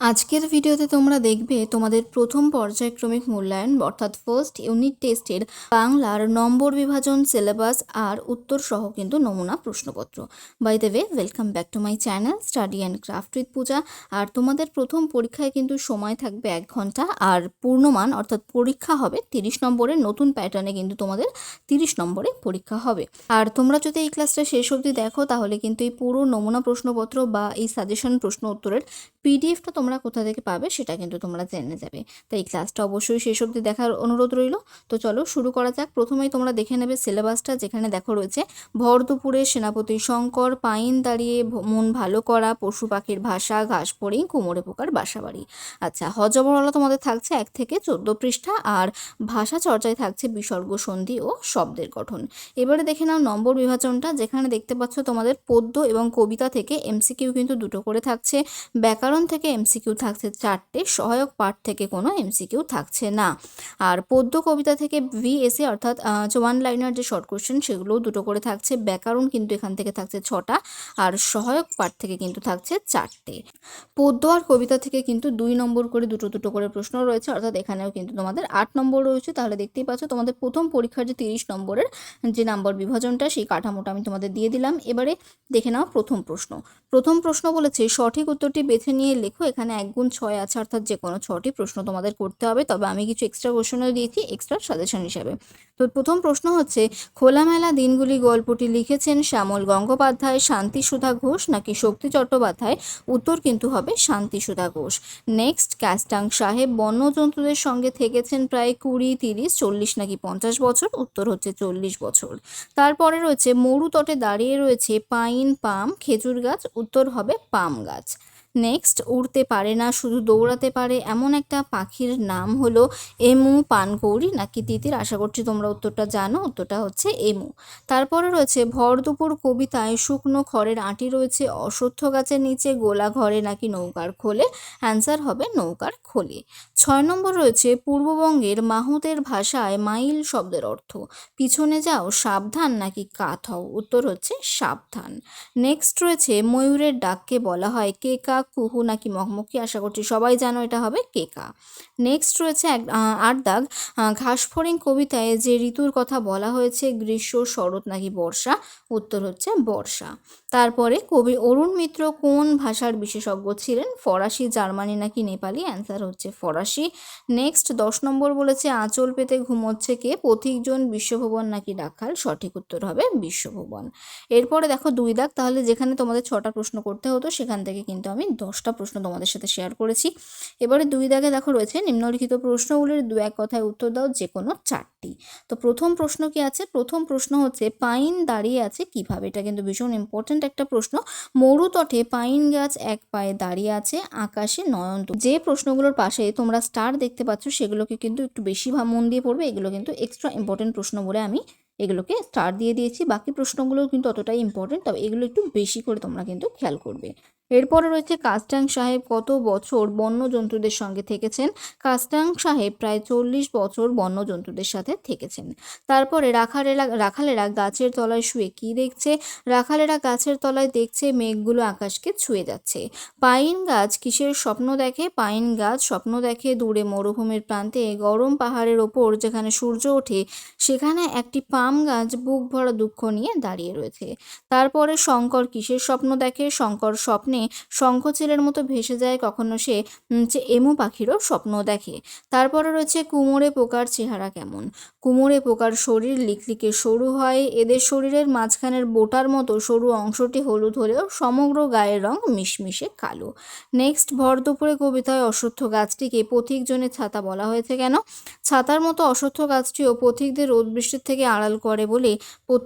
আজকের ভিডিওতে তোমরা দেখবে তোমাদের প্রথম পর্যায়ক্রমিক মূল্যায়ন, অর্থাৎ ফার্স্ট ইউনিট টেস্টের বাংলার নম্বর বিভাজন সিলেবাস আর উত্তর সহ কিন্তু নমুনা প্রশ্নপত্র। By way welcome back to my channel study and craft with Puja আর তোমাদের প্রথম পরীক্ষায় কিন্তু সময় থাকবে এক ঘণ্টা, আর পূর্ণমান, অর্থাৎ পরীক্ষা হবে তিরিশ নম্বরের নতুন প্যাটার্নে কিন্তু তোমাদের তিরিশ নম্বরে পরীক্ষা হবে। আর তোমরা যদি এই ক্লাসটা শেষ অবধি দেখো, তাহলে কিন্তু এই পুরো নমুনা প্রশ্নপত্র বা এই সাজেশন প্রশ্ন উত্তরের পিডিএফটা তোমরা কোথা থেকে পাবে সেটা কিন্তু তোমরা জেনে যাবে। তাই ক্লাসটা অবশ্যই শেষ অবধি দেখার অনুরোধ রইল। তো চলো শুরু করা যাক। প্রথমেই তোমরা দেখে নেবে সিলেবাসটা যেখানে দেখো রয়েছে, ভর দুপুরে সেনাপতি শঙ্কর, পাইন দাঁড়িয়ে মন ভালো করা, পশু পাখির ভাষা, ঘাস ফড়িং কুমোরে পোকার বাসাবাড়ি আচ্ছা হজবরলা তোমাদের থাকছে এক থেকে চোদ্দ পৃষ্ঠা আর ভাষা চর্চায় থাকছে বিসর্গ সন্ধি ও শব্দের গঠন। এবারে দেখে নাও নম্বর বিভাজনটা, যেখানে দেখতে পাচ্ছ তোমাদের পদ্য এবং কবিতা থেকে এমসিকিউ কিন্তু দুটো করে থাকছে। ব্যাকরণ থেকে এমসিকিউ থাকছে চারটে, সহায়ক পাঠ থেকে কোনো এমসিকিউ থাকছে না। আর পদ্য কবিতা থেকে ভিএসএ অর্থাৎ ওয়ান লাইনার যে শর্ট কোশ্চেন সেগুলোও দুটো করে থাকছে। ব্যাকরণ কিন্তু এখান থেকে থাকছে ছটা, আর সহায়ক পাঠ থেকে কিন্তু থাকছে চারটে। পদ্য আর কবিতা থেকে কিন্তু দুই নম্বর করে দুটো দুটো করে প্রশ্ন রয়েছে, অর্থাৎ এখানেও কিন্তু তোমাদের আট নম্বর রয়েছে। তাহলে দেখতেই পাচ্ছ তোমাদের প্রথম পরীক্ষার যে তিরিশ নম্বরের যে নাম্বার বিভাজনটা, সেই কাঠামোটা আমি তোমাদের দিয়ে দিলাম। এবারে দেখে নাও প্রথম প্রশ্ন। প্রথম প্রশ্ন বলেছে, সঠিক উত্তরটি বেছে নিয়ে লেখো। এখানে এক গুণ ছয় আছে, অর্থাৎ যে কোনো ছটি প্রশ্ন তোমাদের করতে হবে। তবে আমি কিছু এক্সট্রা কোশ্চেনও দিয়েছি এক্সট্রা সাজেশন হিসাবে। তো প্রথম প্রশ্ন হচ্ছে, খোলামেলা দিনগুলি গল্পটি লিখেছেন শ্যামল গঙ্গোপাধ্যায়, শান্তিসুধা ঘোষ নাকি শক্তি চট্টোপাধ্যায়? উত্তর কিন্তু হবে শান্তিসুধা ঘোষ। নেক্সট ক্যাস্টাং সাহেব বন্যজন্তুদের সঙ্গে থেকেছেন প্রায় কুড়ি, তিরিশ, চল্লিশ নাকি পঞ্চাশ বছর? উত্তর হচ্ছে চল্লিশ বছর। তারপরে রয়েছে মরু তটে দাঁড়িয়ে রয়েছে পাইন, পাম, খেজুর গাছ। উত্তর হবে পাম গাছ। নেক্সট উড়তে পারে না, শুধু দৌড়াতে পারে। এমন একটা পাখির নাম হলো এমু পানকৌড়ি। নাকি তিতির, আশা করছি তোমরা উত্তরটা জানো। উত্তরটা হচ্ছে এমু। তারপরে রয়েছে ভর দুপুর কবিতায় শুকনো খড়ের আঁটি রয়েছে। অশ্বত্থ গাছের নিচে গোলা ঘরে নাকি নৌকার খোলে? অ্যান্সার হবে নৌকার খোলে। ছয় নম্বর রয়েছে পূর্ববঙ্গের মাহুতের ভাষায় মাইল শব্দের অর্থ। পিছনে যাও, সাবধান নাকি কাত হও? উত্তর হচ্ছে সাবধান। নেক্সট রয়েছে ময়ূরের ডাককে বলা হয় কেকা কুহু নাকি মহমুখী? আশা করছি সবাই জানো এটা হবে কেকা। নেক্সট রয়েছে এক আট দাগ ঘাসফড়িং কবিতায় যে ঋতুর কথা বলা হয়েছে, গ্রীষ্ম, শরৎ নাকি বর্ষা? উত্তর হচ্ছে বর্ষা। তারপরে কবি অরুণ মিত্র কোন ভাষার বিশেষজ্ঞ ছিলেন? ফরাসি, জার্মানি নাকি নেপালি? অ্যান্সার হচ্ছে ফরাসি। নেক্সট দশ নম্বর বলেছে, আঁচল পেতে ঘুমোচ্ছে কে? পথিকজন, বিশ্বভুবন নাকি রাখাল সঠিক উত্তর হবে বিশ্বভুবন। এরপরে দেখো দুই দাগ, তাহলে যেখানে তোমাদের ছটা প্রশ্ন করতে হতো, সেখান থেকে কিন্তু আমি দশটা প্রশ্ন তোমাদের সাথে শেয়ার করেছি। এবারে দুই দাগে দেখো রয়েছে নিম্নলিখিত প্রশ্নগুলির দু এক কথায় উত্তর দাও, যে কোনো চারটি। তো প্রথম প্রশ্ন কি আছে? প্রথম প্রশ্ন হচ্ছে, পাইন দাঁড়িয়ে আছে কীভাবে? এটা কিন্তু ভীষণ ইম্পর্টেন্ট একটা প্রশ্ন। মরুতটে পাইন গাছ এক পায়ে দাঁড়িয়ে আছে, আকাশে নয়ন যে প্রশ্নগুলোর পাশে তোমরা স্টার দেখতে পাচ্ছ, সেগুলোকে কিন্তু একটু বেশি মন দিয়ে পড়বে। এগুলো কিন্তু এক্সট্রা ইম্পর্টেন্ট প্রশ্ন বলে আমি এগুলোকে স্টার দিয়ে দিয়েছি। বাকি প্রশ্নগুলো কিন্তু অতটাই ইম্পর্টেন্ট তবে এগুলো একটু বেশি করে তোমরা কিন্তু খেয়াল করবে। এরপরে রয়েছে কাস্টাং সাহেব কত বছর বন্যজন্তুদের সঙ্গে থেকেছেন? কাস্টাং সাহেব প্রায় চল্লিশ বছর বন্যজন্তুদের সাথে থেকেছেন। তারপরে রাখালেরা রাখালেরা গাছের তলায় শুয়ে কি দেখছে? রাখালেরা গাছের তলায় দেখছে মেঘগুলো আকাশকে ছুঁয়ে যাচ্ছে। পাইন গাছ কিসের স্বপ্ন দেখে? পাইন গাছ স্বপ্ন দেখে দূরে মরুভূমির প্রান্তে গরম পাহাড়ের ওপর যেখানে সূর্য ওঠে, সেখানে একটি পাম গাছ, বুক ভরা দুঃখ নিয়ে দাঁড়িয়ে রয়েছে। তারপরে শঙ্কর কিসের স্বপ্ন দেখে? শঙ্কর স্বপ্নে শঙ্খ ছেলের মতো ভেসে যায়, কখনো সে যে এমু পাখিরও স্বপ্ন দেখে। তারপরে রয়েছে কুমোরে পোকার চেহারা কেমন? কুমোরে পোকার শরীর লিকলিকে সরু হয়, এদের শরীরের মাঝখানের বোটার মতো সরু অংশটি হলুদ হলেও সমগ্র গায়ের রং মিশমিশে কালো। নেক্সট, ভর দুপুরে কবিতায় অশ্বত্থ গাছটিকে পথিকজনের ছাতা বলা হয়েছে কেন? ছাতার মতো অশ্বত্থ গাছটিও পথিকদের রোদ বৃষ্টির থেকে আড়াল করে বলে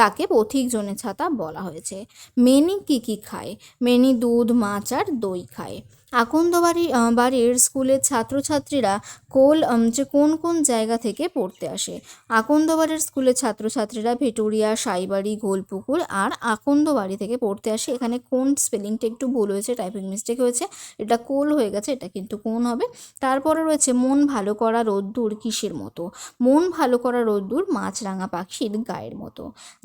তাকে পথিকজনের ছাতা বলা হয়েছে। মেনি কি কি খায়? মেনি দুধ, মাছ আর দই খায়। আকন্দ বাড়ি বাড়ির স্কুলের ছাত্রছাত্রীরা কোল যে কোন কোন জায়গা থেকে পড়তে আসে। আকন্দবাড়ির স্কুলের ছাত্রছাত্রীরা ভেটুরিয়া, সাইবাড়ি, গোলপুকুর আর আকন্দবাড়ি থেকে পড়তে আসে। এখানে কোন স্পেলিংটা একটু ভুল হয়েছে, টাইপিং মিস্টেক হয়েছে, এটা কোল হয়ে গেছে, এটা কিন্তু কোন হবে। তারপরে রয়েছে মন ভালো করা রোদ্দুর কিসের মতো? মন ভালো করা রোদ্দুর মাছরাঙা পাখির গায়ের মতো।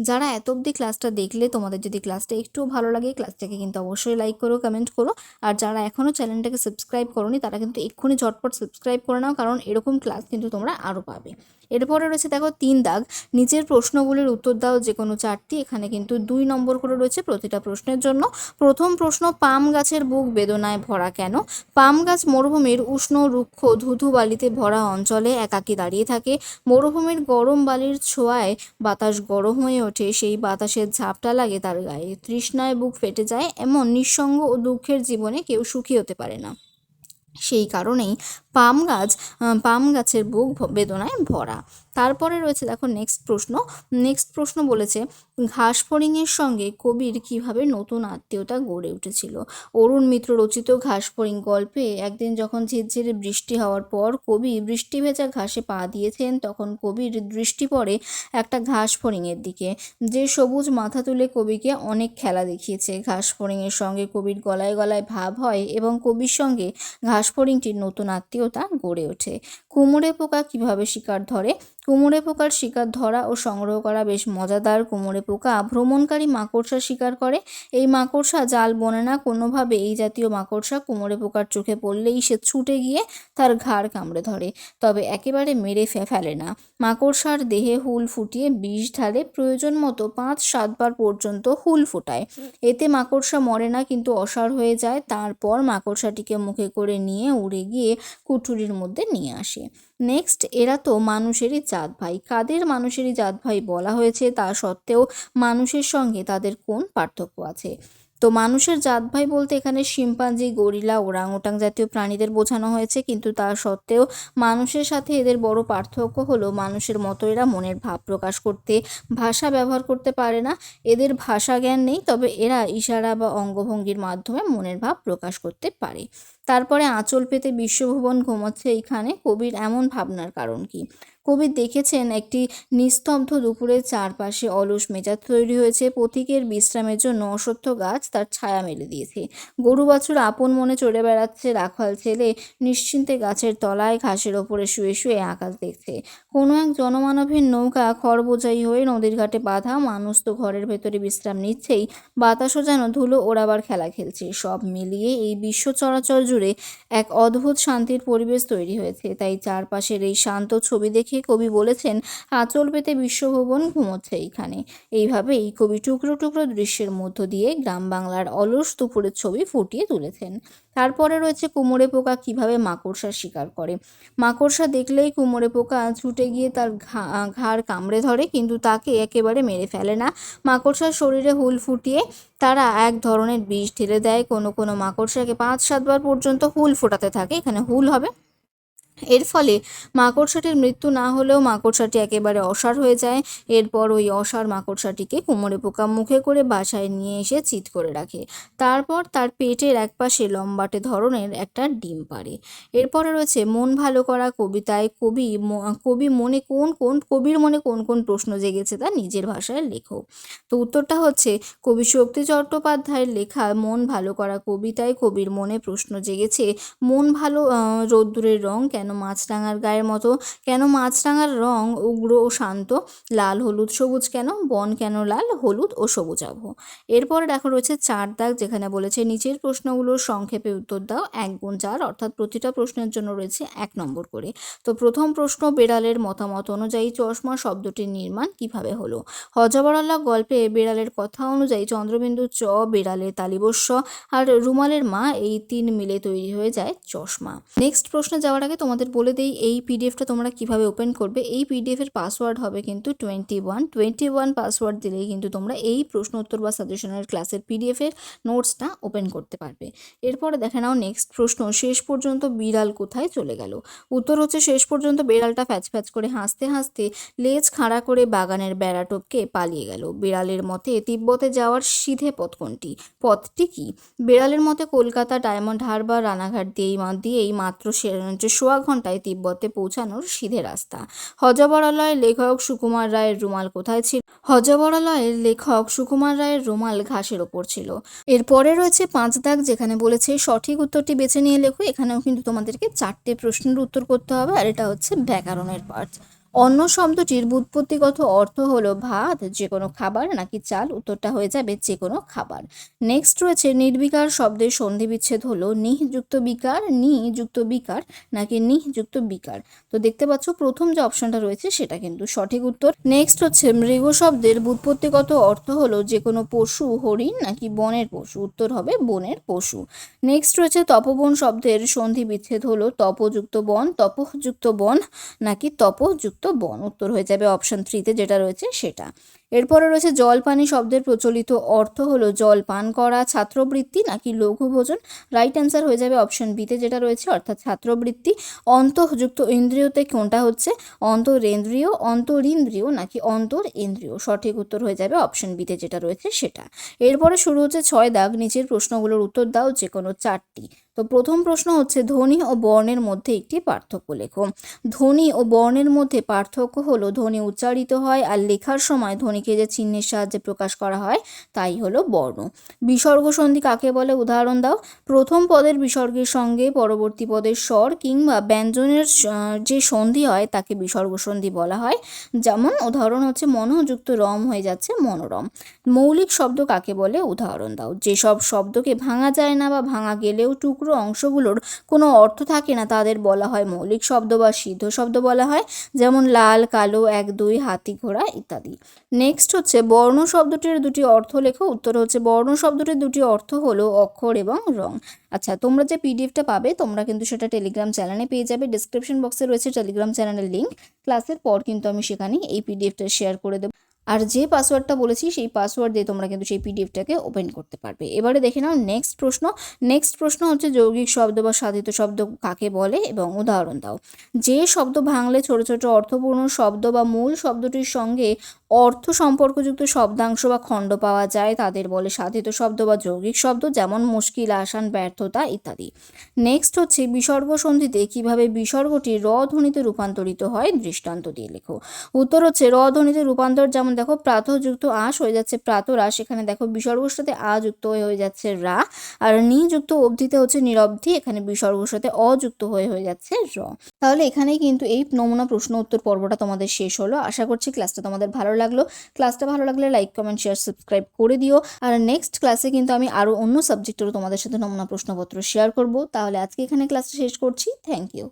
যারা এত অবধি ক্লাসটা দেখলে, তোমাদের যদি ক্লাসটা একটু ভালো লাগে, ক্লাসটাকে কিন্তু অবশ্যই লাইক করো, কমেন্ট করো। আর যারা এখনও চ্যানেলটাকে সাবস্ক্রাইব করোনি তারা কিন্তু এক্ষুনি ঝটপট সাবস্ক্রাইব করে নাও, কারণ এরকম ক্লাস কিন্তু তোমরা আরও পাবে। এরপরে রয়েছে দেখো তিন দাগ। নিচের প্রশ্নগুলির উত্তর দাও যে কোনো চারটি। এখানে কিন্তু দুই নম্বর করে রয়েছে প্রতিটা প্রশ্নের জন্য। প্রথম প্রশ্ন, পাম গাছের বুক বেদনায় ভরা কেন? পাম গাছ মরুভূমির উষ্ণ, রুক্ষ, ধুধু বালিতে ভরা অঞ্চলে একাকী দাঁড়িয়ে থাকে। মরুভূমির গরম বালির ছোঁয়ায় বাতাস গরম হয়ে ওঠে। সেই বাতাসের ঝাপটা লাগে তার গায়ে। তৃষ্ণায় বুক ফেটে যায়। এমন নিঃসঙ্গ ও দুঃখের জীবনে কেউ সুখী হতে পারে না। সেই কারণেই পাম গাছ পাম গাছের বুক বেদনায় ভরা। তারপরে রয়েছে দেখো নেক্সট প্রশ্ন। নেক্সট প্রশ্ন বলেছে, ঘাস ফড়িংয়ের সঙ্গে কবির কীভাবে নতুন আত্মীয়তা গড়ে উঠেছিল? অরুণ মিত্র রচিত ঘাস ফড়িং গল্পে একদিন যখন ঝিরঝিরে বৃষ্টি হওয়ার পর কবি বৃষ্টি ভেজা ঘাসে পা দিয়েছেন, তখন কবির দৃষ্টি পড়ে একটা ঘাস ফড়িংয়ের দিকে। যে সবুজ মাথা তুলে কবিকে অনেক খেলা দেখিয়েছে। ঘাস ফড়িংয়ের সঙ্গে কবির গলায় গলায় ভাব হয় এবং কবির সঙ্গে ঘাস ফড়িংটির নতুন আত্মীয়তা গড়ে ওঠে। কোমরে পোকা কীভাবে শিকার ধরে? কুমড়ে পোকার শিকার ধরা ও সংগ্রহ করা বেশ মজাদার। কুমড়ে পোকা ভ্রমণকারী মাকড়সা শিকার করে। এই মাকড়সা জাল বনে না, কোনোভাবে এই জাতীয় মাকড়সা কুমড়ে পোকার চোখে পড়লেই সে ছুটে গিয়ে তার ঘাড় কামড়ে ধরে, তবে একেবারে মেরে ফেলে না। মাকড়সার দেহে হুল ফুটিয়ে বিষ ঢালে প্রয়োজন মতো পাঁচ, সাতবার পর্যন্ত হুল ফোটায়। এতে মাকড়সা মরে না, কিন্তু অসাড় হয়ে যায়। তারপর মাকড়সাটিকে মুখে করে নিয়ে উড়ে গিয়ে কুঠুরির মধ্যে নিয়ে আসে। নেক্সট এরা তো মানুষেরই জাত ভাই। কাদের মানুষেরই জাত ভাই বলা হয়েছে তা সত্ত্বেও মানুষের সঙ্গে তাদের কোন পার্থক্য আছে? তো মানুষের জাত ভাই বলতে এখানে শিম্পাঞ্জি, গরিলা, ওরাং ওটাং জাতীয় প্রাণীদের বোঝানো হয়েছে। কিন্তু তা সত্ত্বেও মানুষের সাথে এদের বড় পার্থক্য হলো মানুষের মতো এরা মনের ভাব প্রকাশ করতে, ভাষা ব্যবহার করতে পারে না। এদের ভাষা জ্ঞান নেই, তবে এরা ইশারা বা অঙ্গভঙ্গির মাধ্যমে মনের ভাব প্রকাশ করতে পারে। তারপরে আঁচল পেতে বিশ্বভুবন ঘুমাচ্ছে এইখানে কবির এমন ভাবনার কারণ কি? কবি দেখেছেন একটি নিস্তব্ধ দুপুরের চারপাশে অলস মেজাজ তৈরি হয়েছে। পথিকের বিশ্রামের জন্য অসত্য গাছ তার ছায়া মেলে দিয়েছে। গরু বাছুর আপন মনে চড়ে বেড়াচ্ছে। রাখাল ছেলে নিশ্চিন্তে গাছের তলায় ঘাসের ওপরে শুয়ে শুয়ে আকাশ দেখছে। কোনো এক জনমানবের নৌকা খড় বোঝাই হয়ে নদীর ঘাটে বাঁধা, মানুষ তো ঘরের ভেতরে বিশ্রাম নিচ্ছেই। বাতাসও যেন ধুলো ওড়াবার খেলা খেলছে। সব মিলিয়ে এই বিশ্ব চরাচর জুড়ে এক অদ্ভুত শান্তির পরিবেশ তৈরি হয়েছে। তাই চারপাশের এই শান্ত ছবি দেখে কবি বলেছেন, আঁচল পেতে বিশ্বভুবন ঘুমোচ্ছে এইখানে। এইভাবেই কবি টুকরো টুকরো দৃশ্যের মধ্য দিয়ে গ্রাম বাংলার অলস দুপুরের ছবি ফুটিয়ে তুলেছেন। তারপরে রয়েছে কুমোরে পোকা কীভাবে মাকড়সা শিকার করে। মাকড়সা দেখলেই কুমোরে পোকা ছুটে গিয়ে তার ঘাড় কামড়ে ধরে, কিন্তু তাকে একেবারে মেরে ফেলে না। মাকড়সার শরীরে হুল ফুটিয়ে তারা এক ধরনের বিষ ঢেলে দেয়। কোনো কোনো মাকড়সাকে পাঁচ সাতবার পর্যন্ত হুল ফোটাতে থাকে। এখানে হুল হবে। এর ফলে মাকড়সাটির মৃত্যু না হলেও মাকড়সাটি একেবারে অসাড় হয়ে যায়। এরপর ওই অসাড় মাকড়সাটিকে কোমরে পোকা মুখে করে বাসায় নিয়ে এসে চিৎ করে রাখে। তারপর তার পেটের একপাশে লম্বাটে ধরনের একটা ডিম পাড়ে। এরপরে রয়েছে, মন ভালো করা কবিতায় কবি কবি মনে কোন কোন, কবির মনে কোন কোন প্রশ্ন জেগেছে তা নিজের ভাষায় লেখো। তো উত্তরটা হচ্ছে, কবি শক্তি চট্টোপাধ্যায়ের লেখা মন ভালো করা কবিতায় কবির মনে প্রশ্ন জেগেছে, মন ভালো রোদ্দুরের রং কেন মাছরাঙার গায়ের মতো। কেন মাছরাঙার রং উগ্র ও শান্ত? লাল, হলুদ, সবুজ কেন? বন কেন লাল, হলুদ ও সবুজ আবহ এরপরে দেখো রয়েছে চার দাগ যেখানে বলেছে, নিচের প্রশ্নগুলোর সংক্ষেপে উত্তর দাও, এক গুণ চার। অর্থাৎ প্রতিটা প্রশ্নের জন্য রয়েছে এক নম্বর করে। তো প্রথম প্রশ্ন, বেড়ালের মতামত অনুযায়ী চশমা শব্দটির নির্মাণ কীভাবে হলো? হজবরল্লা গল্পে বেড়ালের কথা অনুযায়ী চন্দ্রবিন্দু চ, বেড়ালের তালিবস্য আর রুমালের মা, এই তিন মিলে তৈরি হয়ে যায় চশমা। নেক্সট প্রশ্নে যাওয়ার আগে তোমাদের বলে দেই, এই পিডিএফটা তোমরা কীভাবে ওপেন করবে? এই পিডিএফের পাসওয়ার্ড হবে কিন্তু twenty one twenty one password দিলেই কিন্তু তোমরা এই প্রশ্ন উত্তর বা সাজেশনের ক্লাসের পিডিএফের নোটসটা ওপেন করতে পারবে। এরপরে দেখে নাও নেক্সট প্রশ্ন, শেষ পর্যন্ত বিড়াল কোথায় চলে গেল? উত্তর হচ্ছে, শেষ পর্যন্ত বিড়ালটা ফ্যাচ ফ্যাচ করে হাসতে হাসতে লেজ খাড়া করে বাগানের বেড়া টপকে পালিয়ে গেল। বিড়ালের মতে তিব্বতে যাওয়ার সিধে পথ কোনটি? পথটি কি? বিড়ালের মতে কলকাতা, ডায়মন্ড হারবার, রানাঘাট দিয়েই মা- দিয়েই মাত্র সোয়া ঘন্টায় তিব্বতে পৌঁছানোর সিধে রাস্তা। হজবরালয়ের লেখক সুকুমার রায়ের রুমাল কোথায় ছিল? হজবরালয়ের লেখক সুকুমার রায়ের রুমাল ঘাসের ওপর ছিল। এরপরে রয়েছে পাঁচ দাগ যেখানে বলেছে, সঠিক উত্তরটি বেছে নিয়ে লেখো, এখানেও কিন্তু তোমাদেরকে চারটে প্রশ্নের উত্তর করতে হবে, আর এটা হচ্ছে ব্যাকরণের পার্ট অন্ন শব্দটির ব্যুৎপত্তিগত অর্থ হলো ভাত যে কোনো খাবার, নাকি চাল? উত্তরটা হয়ে যাবে যে কোনো খাবার। নেক্সট রয়েছে নির্বিকার শব্দের সন্ধি বিচ্ছেদ হলো নিহ যুক্ত বিকার নি যুক্ত বিকার, নাকি নিহ যুক্ত বিকার। তো দেখতে পাচ্ছ, প্রথম যে অপশনটা রয়েছে সেটা কিন্তু সঠিক উত্তর। নেক্সট হচ্ছে মৃগ শব্দের ব্যুৎপত্তিগত অর্থ হলো যে কোনো পশু, হরিণ, নাকি বনের পশু। উত্তর হবে বনের পশু। নেক্সট রয়েছে তপবন শব্দের সন্ধি বিচ্ছেদ হলো তপযুক্ত বন তপযুক্ত বন, নাকি তপযুক্ত বন উত্তর হয়ে যাবে অপশন থ্রিতে যেটা রয়েছে সেটা। এরপরে রয়েছে জলপানি শব্দের প্রচলিত অর্থ হলো জল পান করা, ছাত্রবৃত্তি নাকি লঘু ভোজন রাইট অ্যান্সার হয়ে যাবে অপশন বিতে যেটা রয়েছে, অর্থাৎ ছাত্রবৃত্তি। অন্তঃযুক্ত ইন্দ্রিয়তে কোনটা হচ্ছে? অন্তরেন্দ্রিয়, অন্তরিন্দ্রিয় নাকি অন্তর ইন্দ্রিয় সঠিক উত্তর হয়ে যাবে অপশন বিতে যেটা রয়েছে সেটা। এরপরে শুরু হচ্ছে ছয় দাগ, নিচের প্রশ্নগুলোর উত্তর দাও যে কোনো চারটি। তো প্রথম প্রশ্ন হচ্ছে, ধ্বনি ও বর্ণের মধ্যে একটি পার্থক্য লেখো। ধ্বনি ও বর্ণের মধ্যে পার্থক্য হলো, ধ্বনি উচ্চারিত হয় আর লেখার সময় ধ্বনিকে যে চিহ্নের সাহায্যে প্রকাশ করা হয়, তাই হলো বর্ণ। বিসর্গ সন্ধি কাকে বলে? উদাহরণ দাও। প্রথম পদের বিসর্গের সঙ্গে পরবর্তী পদের স্বর কিংবা ব্যঞ্জনের যে সন্ধি হয়, তাকে বিসর্গ সন্ধি বলা হয়। যেমন উদাহরণ হচ্ছে, মনোযুক্ত রম হয়ে যাচ্ছে মনোরম। মৌলিক শব্দ কাকে বলে? উদাহরণ দাও। যেসব শব্দকে ভাঙা যায় না বা ভাঙা গেলেও টুকরো অংশগুলোর কোনো অর্থ থাকে না, তাদের বলা হয় মৌলিক শব্দ বা সিদ্ধ শব্দ বলা হয়। যেমন লাল, কালো, এক, দুই, হাতি, ঘোড়া ইত্যাদি। নেক্সট হচ্ছে বর্ণ শব্দটির দুটি অর্থ লেখো। উত্তর হচ্ছে বর্ণ শব্দটির দুটি অর্থ হলো অক্ষর এবং রং। আচ্ছা তোমরা যে পিডিএফটা পাবে, তোমরা কিন্তু সেটা টেলিগ্রাম চ্যানেলে পেয়ে যাবে। ডিসক্রিপশন বক্সে রয়েছে টেলিগ্রাম চ্যানেলের লিঙ্ক ক্লাসের পর কিন্তু আমি সেখানে এই পিডিএফটা শেয়ার করে দেবো। আর যে পাসওয়ার্ডটা বলেছি, সেই পাসওয়ার্ড দিয়ে তোমরা কিন্তু সেই পিডিএফটাকে ওপেন করতে পারবে। এবারে দেখে নাও নেক্সট প্রশ্ন। নেক্সট প্রশ্ন হচ্ছে যৌগিক শব্দ বা সাধিত শব্দ কাকে বলে? এবং উদাহরণ দাও। যে শব্দ ভাঙলে ছোট ছোট অর্থপূর্ণ শব্দ বা মূল শব্দটির সঙ্গে অর্থ সম্পর্কযুক্ত শব্দাংশ বা খণ্ড পাওয়া যায়, তাদের বলে সাধিত শব্দ বা যৌগিক শব্দ, যেমন মুশকিল, আসান, ব্যর্থতা ইত্যাদি। নেক্সট হচ্ছে বিসর্গ সন্ধিতে কীভাবে বিসর্গটি র ধ্বনিতে রূপান্তরিত হয়, দৃষ্টান্ত দিয়ে লেখো। উত্তর হচ্ছে র ধ্বনিতে রূপান্তর, যেমন দেখো, প্রাতযুক্ত আশ হয়ে যাচ্ছে প্রাতরাস এখানে দেখো বিসর্গর সাথে আ যুক্ত হয়ে হয়ে যাচ্ছে রা, আর নিযুক্ত অবধিতে হচ্ছে নিরবধি, এখানে বিসর্গর সাথে অযুক্ত হয়ে হয়ে যাচ্ছে র। তাহলে এখানেই কিন্তু এই নমুনা প্রশ্ন উত্তর পর্বটা তোমাদের শেষ হলো। আশা করছি ক্লাসটা তোমাদের ভালো লাগল ক্লাসটা ভালো লাগলে লাইক কমেন্ট শেয়ার সাবস্ক্রাইব করে দিও। আর নেক্সট ক্লাসে কিন্তু আমি আরও অন্য সাবজেক্টেরও তোমাদের সাথে নমুনা প্রশ্নপত্র শেয়ার করব। তাহলে আজকে এখানে ক্লাসটা শেষ করছি। Thank you